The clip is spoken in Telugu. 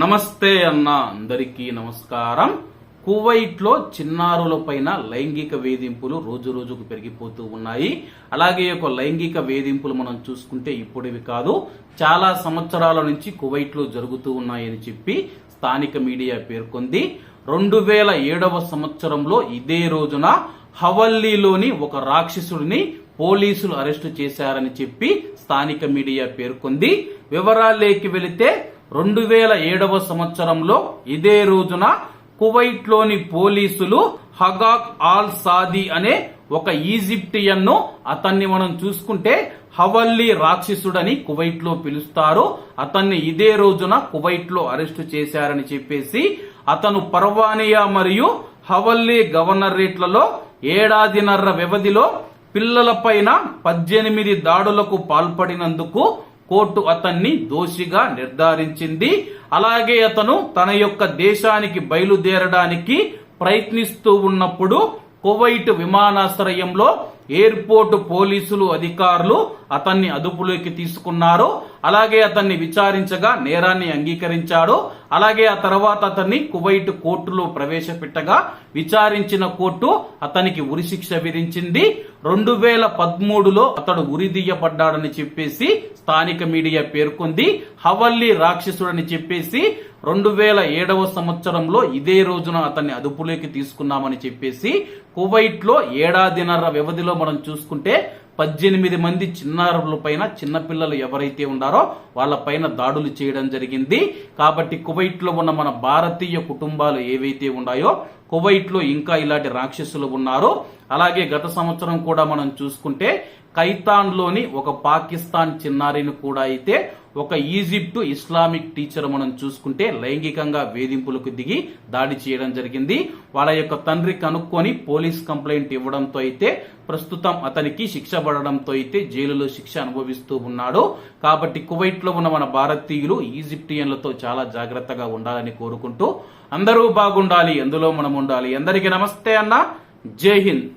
నమస్తే అన్న అందరికీ నమస్కారం. కువైట్లో చిన్నారులపైన చిన్నారుల పైన లైంగిక వేధింపులు రోజు రోజుకు పెరిగిపోతూ ఉన్నాయి. అలాగే ఒక యొక్క లైంగిక వేధింపులు మనం చూసుకుంటే ఇప్పుడివి కాదు చాలా సంవత్సరాల నుంచి కువైట్లో జరుగుతూ ఉన్నాయని చెప్పి స్థానిక మీడియా పేర్కొంది. రెండు వేల ఏడవ సంవత్సరంలో ఇదే రోజున హవల్లీలోని ఒక రాక్షసుడిని పోలీసులు అరెస్టు చేశారని చెప్పి స్థానిక మీడియా పేర్కొంది. వివరాలేకి వెళితే రెండు వేల ఏడవ సంవత్సరంలో ఇదే రోజున కువైట్లోని పోలీసులు హగాక్ ఆల్ సాది అనే ఒక ఈజిప్టియన్ను అతన్ని మనం చూసుకుంటే హవల్లీ రాక్షసుడని కువైట్లో పిలుస్తారు. అతన్ని ఇదే రోజున కువైట్లో అరెస్టు చేశారని చెప్పేసి అతను పర్వానియా మరియు హవల్లీ గవర్నరేట్లలో ఏడాదిన్నర వ్యవధిలో పిల్లలపైన పద్దెనిమిది దాడులకు పాల్పడినందుకు కోర్టు అతన్ని దోషిగా నిర్ధారించింది. అలాగే అతను తన యొక్క దేశానికి బయలుదేరడానికి ప్రయత్నిస్తూ ఉన్నప్పుడు కువైట్ విమానాశ్రయంలో ఎయిర్పోర్ట్ పోలీసులు అధికారులు అతన్ని అదుపులోకి తీసుకున్నారు. అలాగే అతన్ని విచారించగా నేరాన్ని అంగీకరించాడు. అలాగే ఆ తర్వాత అతన్ని కువైట్ కోర్టులో ప్రవేశపెట్టగా విచారించిన కోర్టు అతనికి ఉరిశిక్ష విధించింది. రెండు వేల పదమూడులో అతడు ఉరిదీయబడ్డాడని చెప్పేసి స్థానిక మీడియా పేర్కొంది. హవల్లి రాక్షసుడని చెప్పేసి రెండు వేల ఏడవ సంవత్సరంలో ఇదే రోజున అతన్ని అదుపులోకి తీసుకున్నామని చెప్పేసి కువైట్లో ఏడాదిన్నర వ్యవధిలో మనం చూసుకుంటే పద్దెనిమిది మంది చిన్నారుల పైన చిన్నపిల్లలు ఎవరైతే ఉన్నారో వాళ్ళ పైన దాడులు చేయడం జరిగింది. కాబట్టి కువైట్లో ఉన్న మన భారతీయ కుటుంబాలు ఏవైతే ఉన్నాయో కువైట్లో ఇంకా ఇలాంటి రాక్షసులు ఉన్నారు. అలాగే గత సంవత్సరం కూడా మనం చూసుకుంటే కైతాన్లోని ఒక పాకిస్తాన్ చిన్నారిని కూడా అయితే ఒక ఈజిప్టు ఇస్లామిక్ టీచర్ మనం చూసుకుంటే లైంగికంగా వేధింపులకు దిగి దాడి చేయడం జరిగింది. వాళ్ళ యొక్క తండ్రి కనుక్కొని పోలీస్ కంప్లైంట్ ఇవ్వడంతో అయితే ప్రస్తుతం అతనికి శిక్ష పడడంతో అయితే జైలులో శిక్ష అనుభవిస్తూ ఉన్నాడు. కాబట్టి కువైట్లో ఉన్న మన భారతీయులు ఈజిప్టియన్లతో చాలా జాగ్రత్తగా ఉండాలని కోరుకుంటూ అందరూ బాగుండాలి ఎందులో మనం ఉండాలి. అందరికీ నమస్తే అన్న. జై హింద్.